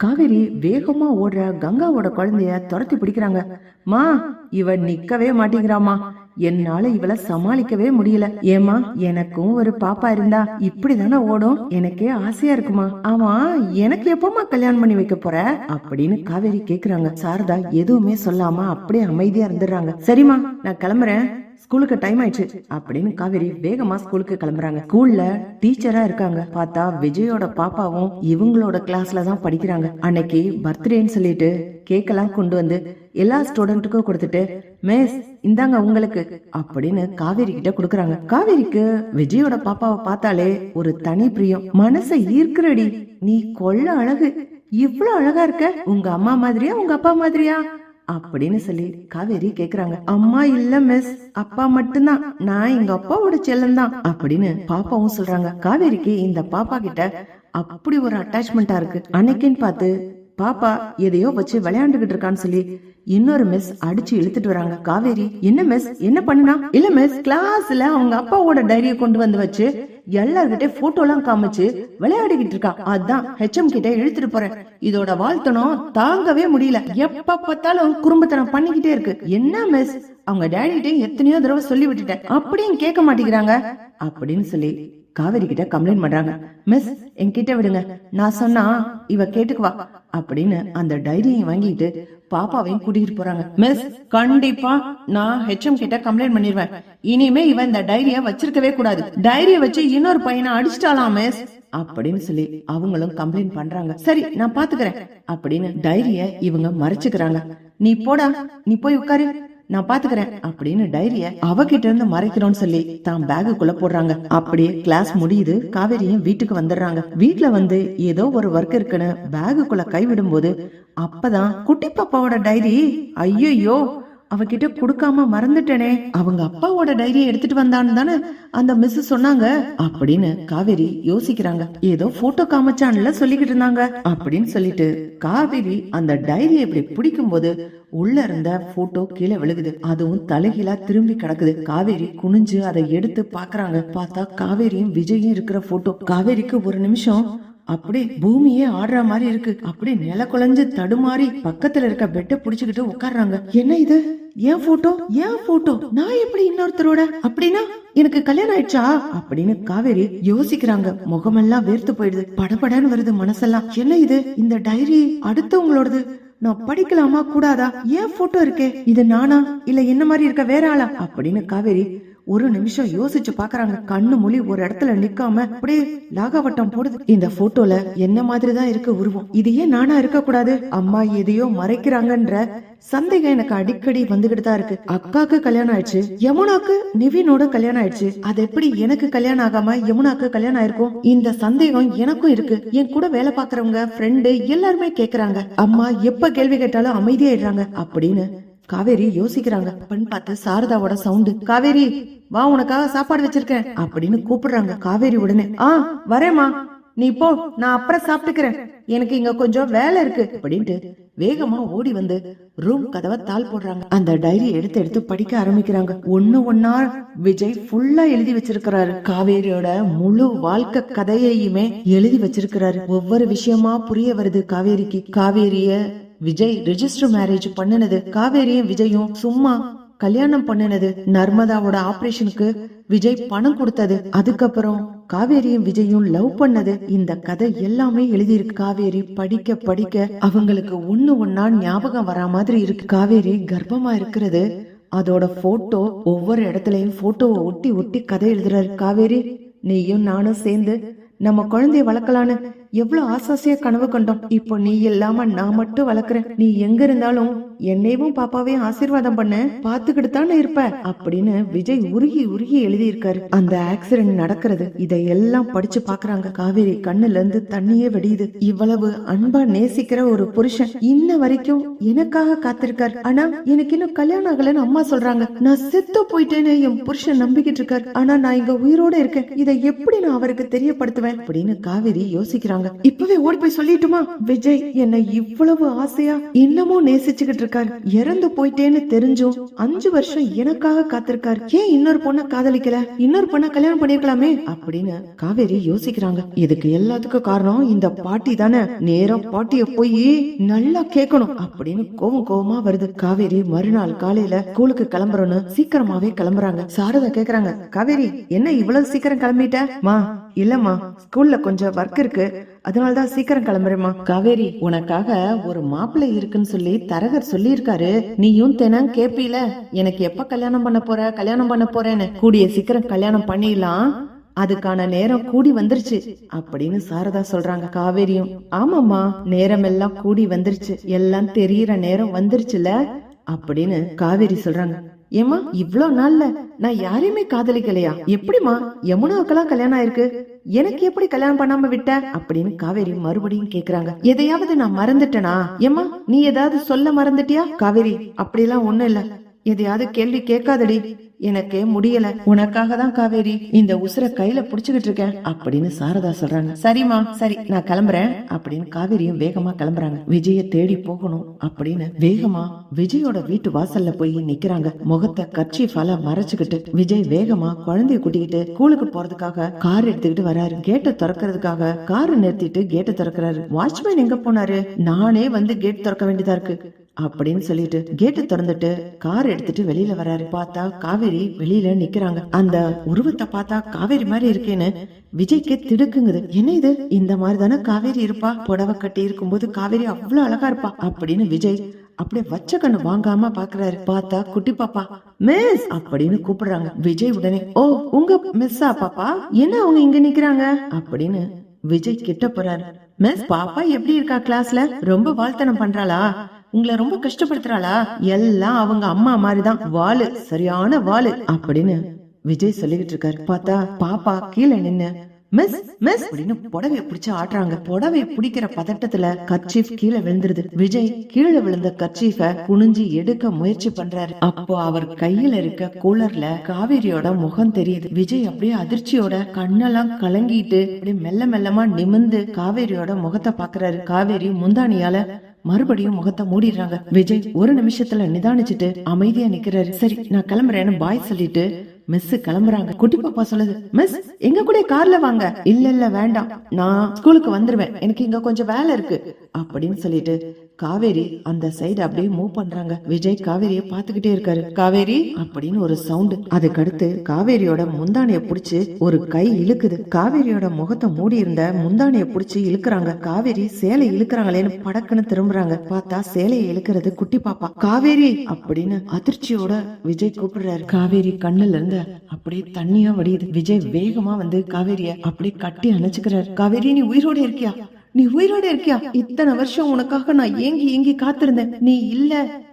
காவேரி வேகமா ஓடுற கங்காவோட குழந்தைய துரத்தி பிடிக்கிறாங்க. மா இவ நிக்கவே மாட்டேங்கிறாமா என்னால இவள சமாளிக்கவே முடியல. ஏமா எனக்கும் ஒரு பாப்பா இருந்தா இப்படிதானே ஓடும்? எனக்கே ஆசையா இருக்குமா? ஆமா எனக்கு எப்பமா கல்யாணம் பண்ணி வைக்க போற? அப்படின்னு காவேரி கேக்குறாங்க. சாரதா எதுவுமே சொல்லாம அப்படியே அமைதியா இருந்துடுறாங்க. சரிம்மா நான் கிளம்புறேன். ஸ்கூலுக்கு டைம் ஆயிடுச்சு. அப்படின்னு காவேரி வேகமா ஸ்கூலுக்கு கிளம்புறாங்க. ஸ்கூல்ல டீச்சரா இருக்காங்க. பார்த்தா விஜயோட பாப்பாவும் இவங்களோட கிளாஸ்ல தான் படிக்கிறாங்க. அன்னைக்கு பர்த்டேன்னு சொல்லிட்டு கேக் எல்லாம் கொண்டு வந்து எல்லா ஸ்டூடெண்ட்டுக்கும் கொடுத்துட்டு மிஸ் இந்தாங்க உங்களுக்கு அப்படின்னு காவேரி கிட்ட கொடுக்கறாங்க. காவேரிக்கு விஜயோட பாப்பாவை பார்த்தாலே ஒரு தனி பிரியம். மனசை ஈர்க்கிறடி. நீ கொள்ள அழகு. இவ்ளோ அழகா இருக்க. உங்க அம்மா மாதிரியா? உங்க அப்பா மாதிரியா? அப்படின்னு சொல்லி காவேரி கேக்குறாங்க. அம்மா இல்ல மிஸ் அப்பா மட்டும்தான். நான் எங்க அப்பாவோட செல்லம் தான். அப்படின்னு பாப்பாவும் சொல்றாங்க. காவேரிக்கு இந்த பாப்பா கிட்ட அப்படி ஒரு அட்டாச்மெண்டா இருக்கு. அன்னைக்குன்னு பார்த்து பாப்பா எதையோ வச்சு விளையாண்டுகிட்டு இருக்கான்னு சொல்லி இன்னொரு மிஸ் அடிச்சு இழுத்துட்டு வராங்க. காவேரி என்ன மிஸ் என்ன பண்ணுனா இல்ல மிஸ் கிளாஸ்ல அவங்க அப்பாவோட டைரிய கொண்டு வந்து வச்சு எல்லார்கிட்ட போட்டோலாம் எல்லாம் காமிச்சு விளையாடிக்கிட்டு இருக்கா. அதான் ஹெச்எம் கிட்ட இழுத்துட்டு போறேன். இதோட வாழ்த்தனம் தாங்கவே முடியல. எப்ப பார்த்தாலும் குறும்பத்தனம் பண்ணிக்கிட்டே இருக்கு. என்ன மிஸ் அவங்க டேடி கிட்ட எத்தனையோ தடவை சொல்லி விட்டுட்டேன். அப்படியும் கேட்க மாட்டேங்கிறாங்க. அப்படின்னு சொல்லி காவேரி கிட்ட கம்ப்ளைண்ட் பண்றாங்க. மிஸ் என்கிட்ட விடுங்க. நான் சொன்னா இவ கேட்டுக்குவா. அப்படின்னு அந்த டைரியை வாங்கிட்டு பாப்பாவையும் கூட்டிட்டு போறாங்க. மிஸ் கண்டிப்பா நான் ஹெச்எம் கிட்ட கம்ப்ளைண்ட் பண்ணிடுவேன் இனிமே இவன் இந்த டைரிய வச்சிருக்கவே கூடாது. டைரிய வச்சு இன்னொரு பையனை அடிச்சிட்டாலாம் மிஸ் அப்படின்னு சொல்லி அவங்களும் கம்ப்ளைண்ட் பண்றாங்க. சரி நான் பாத்துக்கிறேன். அப்படின்னு டைரிய இவங்க மறைச்சுக்கிறாங்க. நீ போடா நீ போய் உட்காரு. நான் பாத்துக்கிறேன் அப்படின்னு டைரிய அவகிட்ட இருந்து மறைக்கிறோம்னு சொல்லி தான் பேகுக்குள்ள போடுறாங்க. அப்படியே கிளாஸ் முடியுது காவேரியும் வீட்டுக்கு வந்துடுறாங்க. வீட்டுல வந்து ஏதோ ஒரு ஒர்க் இருக்குன்னு பேகுக்குள்ள கைவிடும் போது அப்பதான் குட்டி பாப்பாவோட டைரி ஐயோ அவகிட்ட கொடுக்காம மறந்துட்டேனே. அவங்க அப்பாவோட டைரியை எடுத்துட்டு வந்தான்னு தானே அந்த மிஸ் சொன்னாங்க. அப்படின்னு காவேரி யோசிக்கிறாங்க. ஏதோ போட்டோ காமிச்சான்ல சொல்லிக்கிட்டு இருந்தாங்க. அப்படின்னு சொல்லிட்டு காவேரி அந்த டைரியை இப்படி பிடிக்கும் போது உள்ள இருந்த போட்டோ கீழே விழுகுது. அதுவும் தலைகீழா திரும்பி கிடக்குது. காவேரி குனிஞ்சு அதை எடுத்து பாக்குறாங்க பார்த்தா காவேரியும் விஜயும் இருக்கிற போட்டோ காவேரிக்கு ஒரு நிமிஷம் அப்படியே பூமியே ஆடுற மாதிரி இருக்கு. அப்படியே நில குலைஞ்சு தடுமாறி பக்கத்துல இருக்க பெட்டை புடிச்சுக்கிட்டு உட்கார்றாங்க. என்ன இது? ஏன் போட்டோ ஏன் போட்டோ நான் எப்படி இன்னொருத்தரோட? அப்படின்னா எனக்கு கல்யாணம் ஆயிடுச்சா? அப்படின்னு காவேரி யோசிக்கிறாங்க. முகமெல்லாம் வேர்த்து போயிடுது. படபடன்னு வருது மனசெல்லாம். என்ன இது? இந்த டைரி அடுத்தவங்களோடது? நான் படிக்கலாமா? கூடாதா? ஏன் போட்டோ இருக்கே? இது நானா? இல்ல என்ன மாதிரி இருக்க? வேற ஆளா? அப்படின்னு காவேரி ஒரு நிமிஷம் யோசிச்சு பாக்குறாங்க. கண்ணு மொழி ஒரு இடத்துல நிக்காம அப்படியே லாகவட்டம் போடுது. இந்த போட்டோல என்ன மாதிரி தான் இருக்கு உருவம்? இது ஏன் நானா இருக்க கூடாது அம்மா எதையோ மறைக்கிறாங்கன்ற சந்தேகம் எனக்கு அடிக்கடி வந்துகிட்டு தான் இருக்கு. அக்காக்கு கல்யாணம் ஆயிடுச்சு. யமுனாக்கு நிவினோட கல்யாணம் ஆயிடுச்சு. அது எப்படி எனக்கு கல்யாணம் ஆகாம யமுனாக்கு கல்யாணம் ஆயிருக்கும்? இந்த சந்தேகம் எனக்கும் இருக்கு. என் கூட வேலை பாக்குறவங்க ஃப்ரெண்டு எல்லாருமே கேக்குறாங்க. அம்மா எப்ப கேள்வி கேட்டாலும் அமைதியாயிடுறாங்க. அப்படின்னு காவேரி யோசிக்கிறாங்க. பெண் பார்த்து சாரதாவோட சவுண்டு காவேரி வா உனக்காக சாப்பாடு வச்சிருக்கேன் அப்படின்னு கூப்பிடுறாங்க காவேரி உடனே. ஆ வரேம்மா. நீ போ நான் அப்புறம் சாப்பிட்டுக்கிறேன். எனக்கு இங்க கொஞ்சம் வேலை இருக்கு அப்படின்ட்டு வேகமா ஓடி வந்து ரூம் கதவை தாள் போடுறாங்க. அந்த டைரி எடுத்து எடுத்து படிக்க ஆரம்பிக்கிறாங்க. ஒண்ணு ஒன்னா விஜய் ஃபுல்லா எழுதி வச்சிருக்கிறாரு. காவேரியோட முழு வாழ்க்கை கதையையுமே எழுதி வச்சிருக்கிறாரு. ஒவ்வொரு விஷயமா புரிய வருது காவேரிக்கு. காவேரிய விஜய் ரிஜிஸ்டர் மேரேஜ் பண்ணுனது காவேரியும் விஜயும் சும்மா கல்யாணம் பண்ணுனது. நர்மதாவோட ஆபரேஷனுக்கு விஜய் பணம் கொடுத்தது. அதுக்கப்புறம் காவேரியும் விஜயும் லவ் பண்ணது. இந்த கதை எல்லாமே எழுதியிருக்கு. காவேரி படிக்க படிக்க அவங்களுக்கு ஒண்ணு ஒன்னா ஞாபகம் வரா மாதிரி இருக்கு. காவேரி கர்ப்பமா இருக்கிறது. அதோட போட்டோ ஒவ்வொரு இடத்துலயும் போட்டோவை ஒட்டி ஒட்டி கதை எழுதுறாரு. காவேரி நீயும் நானும் சேர்ந்து நம்ம குழந்தைய வளர்க்கலான்னு எவ்வளவு ஆசாசியா கனவு கண்டோம். இப்போ நீ இல்லாம நான் மட்டும் வளர்க்குறேன். நீ எங்க இருந்தாலும் என்னையும் பாப்பாவையும் ஆசீர்வாதம் பண்ண. பாத்துக்கிட்டு தானே இருப்ப. அப்படின்னு விஜய் உருகி உருகி எழுதி இருக்காரு அந்த ஆக்சிடென்ட் நடக்கிறது இதையெல்லாம் படிச்சு பாக்குறாங்க காவேரி கண்ணுல இருந்து தண்ணியே வெடியுது. இவ்வளவு அன்பா நேசிக்கிற ஒரு புருஷன் இன்ன வரைக்கும் எனக்காக காத்திருக்காரு. ஆனா எனக்கு இன்னும் கல்யாணம் ஆகலன்னு அம்மா சொல்றாங்க. நான் செத்து போயிட்டேன்னு என் புருஷன் நம்பிக்கிட்டு இருக்காரு. ஆனா நான் இங்க உயிரோட இருக்கேன். இதை எப்படி நான் அவருக்கு தெரியப்படுத்துவேன்? அப்படின்னு காவேரி யோசிக்கிறான் யோசிக்கிறாங்க இப்பவே ஓடி போய் சொல்லிட்டுமா? விஜய் என்னை இவ்வளவு ஆசையா இன்னமும் நேசிச்சுக்கிட்டு இருக்காரு. இறந்து போயிட்டேன்னு தெரிஞ்சும் அஞ்சு வருஷம் எனக்காக காத்திருக்காரு. ஏன் இன்னொரு பொண்ண காதலிக்கல? இன்னொரு பொண்ண கல்யாணம் பண்ணிருக்கலாமே? அப்படின்னு காவேரி யோசிக்கிறாங்க. இதுக்கு எல்லாத்துக்கும் காரணம் இந்த பாட்டி தானே. நேரம் பாட்டிய போய் நல்லா கேட்கணும் அப்படின்னு கோவம் கோவமா வருது. காவேரி மறுநாள் காலையில ஸ்கூலுக்கு கிளம்புறோன்னு சீக்கிரமாவே கிளம்புறாங்க. சாரதா கேக்குறாங்க காவேரி என்ன இவ்வளவு சீக்கிரம் கிளம்பிட்ட? மா இல்லம்மா ஸ்கூல்ல கொஞ்சம் ஒர்க் இருக்கு. அதனாலதான் சீக்கிரம் கிளம்புறேம்மா. காவேரி உனக்காக ஒரு மாப்பிள்ளை இருக்குன்னு சொல்லி தரகர் சொல்லியிருக்காரு. நீயும் தினம் கேப்பில. எனக்கு எப்ப கல்யாணம் பண்ண போற? கல்யாணம் பண்ண போறேன்னு. கூடிய சீக்கிரம் கல்யாணம் பண்ணிடலாம். அதுக்கான நேரம் கூடி வந்துருச்சு. அப்படின்னு சாரதா சொல்றாங்க காவேரியும். ஆமாமா நேரம் எல்லாம் கூடி வந்துருச்சு. எல்லாம் தெரியற நேரம் வந்துருச்சுல? அப்படின்னு காவேரி சொல்றாங்க. ஏமா இவ்ளோ நாள்ல நான் யாரையுமே காதலிக்கலையா? எப்படிமா யமுனாவுக்கெல்லாம் கல்யாணம் ஆயிருக்கு? எனக்கு எப்படி கல்யாணம் பண்ணாம விட்ட? அப்படின்னு காவேரி மறுபடியும் கேக்குறாங்க. எதையாவது நான் மறந்துட்டேனா? ஏமா நீ ஏதாவது சொல்ல மறந்துட்டியா? காவேரி அப்படிலாம் ஒண்ணும் இல்ல. எதையாவது கேள்வி கேட்காதடி. எனக்கே முடியல. உனக்காக தான் காவேரி இந்த உசுர கையில புடிச்சுக்கிட்டு இருக்கேன் அப்படின்னு சாரதா சொல்றாங்க. சரிம்மா சரி நான் கிளம்புறேன் அப்படின்னு காவேரியும் வேகமா கிளம்புறாங்க. விஜய தேடி போகணும் அப்படின்னு வேகமா விஜயோட வீட்டு வாசல்ல போய் நிக்கிறாங்க. முகத்தை கர்ச்சீஃபால மறைச்சுக்கிட்டு விஜய் வேகமா குழந்தைய கூட்டிக்கிட்டு ஸ்கூலுக்கு போறதுக்காக கார் எடுத்துக்கிட்டு வராரு. கேட்டை திறக்கிறதுக்காக கார் நிறுத்திட்டு கேட்டை திறக்கிறாரு. வாட்ச்மேன் எங்க போனாரு? நானே வந்து கேட் திறக்க வேண்டியதா இருக்கு. அப்படின்னு சொல்லிட்டு கேட்டு திறந்துட்டு கார் எடுத்துட்டு வெளியில வராரு பார்த்தா காவேரி வெளியில நிக்கிறாங்க. அந்த உருவத்தை பார்த்தா காவேரி மாதிரி இருக்கேன்னு விஜய்க்கு திடுக்குங்குது. என்ன இது? இந்த மாதிரி தானே காவேரி இருப்பா? புடவை கட்டி இருக்கும்போது காவேரி அவ்வளவு அழகா இருப்பா? அப்படின்னு விஜய் அப்படியே வச்ச கண்ணு வாங்காம பாக்குறாரு. பார்த்தா குட்டி பாப்பா மிஸ் அப்படின்னு கூப்பிடுறாங்க. விஜய் உடனே ஓ உங்க மிஸ்ஸா பாப்பா? என்ன அவங்க இங்க நிக்கிறாங்க? அப்படின்னு விஜய் கிட்ட போறாரு. மிஸ் பாப்பா எப்படி இருக்கா கிளாஸ்ல ரொம்ப வாழ்த்தனம் பண்றாளா? உங்களை ரொம்ப கஷ்டப்படுத்துறாளா? எல்லாம் அவங்க அம்மா மாதிரிதான். வாளு சரியான வாளு அப்படின்னு விஜய் சொல்லிக்கிட்டு இருக்காரு. பார்த்தா பாப்பா கீழே நின்னு மிஸ் மிஸ் அப்படின்னு புடவைய பிடிச்சு ஆடுறாங்க புடவைய பிடிக்கிற பதட்டத்துல கர்ச்சீஃப் கீழே விழுந்துருது. விஜய் கீழே விழுந்த கர்ச்சீஃப குனிஞ்சு எடுக்க முயற்சி பண்றாரு. அப்போ அவர் கையில இருக்க கூலர்ல காவேரியோட முகம் தெரியுது. விஜய் அப்படியே அதிர்ச்சியோட கண்ணெல்லாம் கலங்கிட்டு அப்படியே மெல்ல மெல்லமா நிமிந்து காவேரியோட முகத்தை பாக்குறாரு. காவேரி முந்தானியால மறுபடியும் முகத்தை மூடிடுறாங்க. விஜய் ஒரு நிமிஷத்துல நிதானிச்சுட்டு அமைதியா நிக்கிறாரு. சரி நான் கிளம்புறேன்னு பாய் சொல்லிட்டு மிஸ் கிளம்புறாங்க. குட்டி பாப்பா சொல்லுது மிஸ் எங்க கூட கார்ல வாங்க. இல்ல இல்ல வேண்டாம். நான் ஸ்கூலுக்கு வந்துருவேன். எனக்கு இங்க கொஞ்சம் வேலை இருக்கு. அப்படின்னு சொல்லிட்டு காவேரி அந்த சைடு அப்படியே மூவ் பண்றாங்க. விஜய் காவேரிய பாத்துக்கிட்டே இருக்காரு. காவேரி அப்படின்னு ஒரு சவுண்ட் அதுக்கடுத்து காவேரியோட முந்தானைய புடிச்சு ஒரு கை இழுக்குது. காவேரியோட முகத்தை மூடி இருந்த முந்தானைய புடிச்சு இழுக்குறாங்க. காவேரி சேலை இழுக்கிறாங்களேன்னு படக்குன்னு திரும்புறாங்க. பார்த்தா சேலையை இழுக்கிறது குட்டி பாப்பா. காவேரி அப்படின்னு அதிர்ச்சியோட விஜய் கூப்பிடுறாரு. காவேரி கண்ணுல இருந்து அப்படியே தண்ணியா வடியுது. விஜய் வேகமா வந்து காவேரிய அப்படியே கட்டி அணைச்சுக்கிறாரு. காவேரி நீ உயிரோட இருக்கியா? நீ உயிரோட இருக்கியா? இத்தனை வருஷம் உனக்காக நான் ஏங்கி ஏங்கி காத்திருந்தேன். நீ இல்ல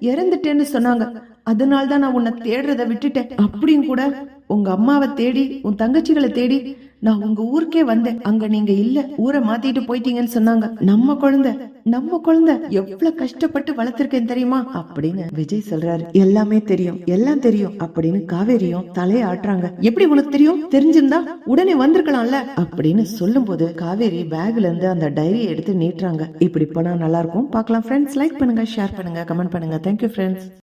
இறந்துட்டேன்னு சொன்னாங்க. அதனால தான் நான் உன்னை தேடுறத விட்டுட்டேன். அப்படியும் கூட உங்க அம்மாவை தேடி உன் தங்கச்சிகளை தேடி நான் உங்க ஊருக்கே வந்தேன். அங்க நீங்க இல்ல. ஊரை மாத்திட்டு போயிட்டீங்கன்னு சொன்னாங்க. நம்ம குழந்தை நம்ம குழந்தை எவ்வளவு கஷ்டப்பட்டு வளர்த்திருக்கேன் தெரியுமா? அப்படின்னு விஜய் சொல்றாரு. எல்லாமே தெரியும். எல்லாம் தெரியும். அப்படின்னு காவேரியும் தலையை ஆட்டுறாங்க. எப்படி உனக்கு தெரியும்? தெரிஞ்சிருந்தா உடனே வந்திருக்கலாம்ல. அப்படின்னு சொல்லும் போது காவேரி பேக்ல இருந்து அந்த டைரியை எடுத்து நீட்டுறாங்க. இப்படி போனா நல்லா இருக்கும். பார்க்கலாம் ஃப்ரெண்ட்ஸ் லைக் பண்ணுங்க ஷேர் பண்ணுங்க கமெண்ட் பண்ணுங்க. Thank you friends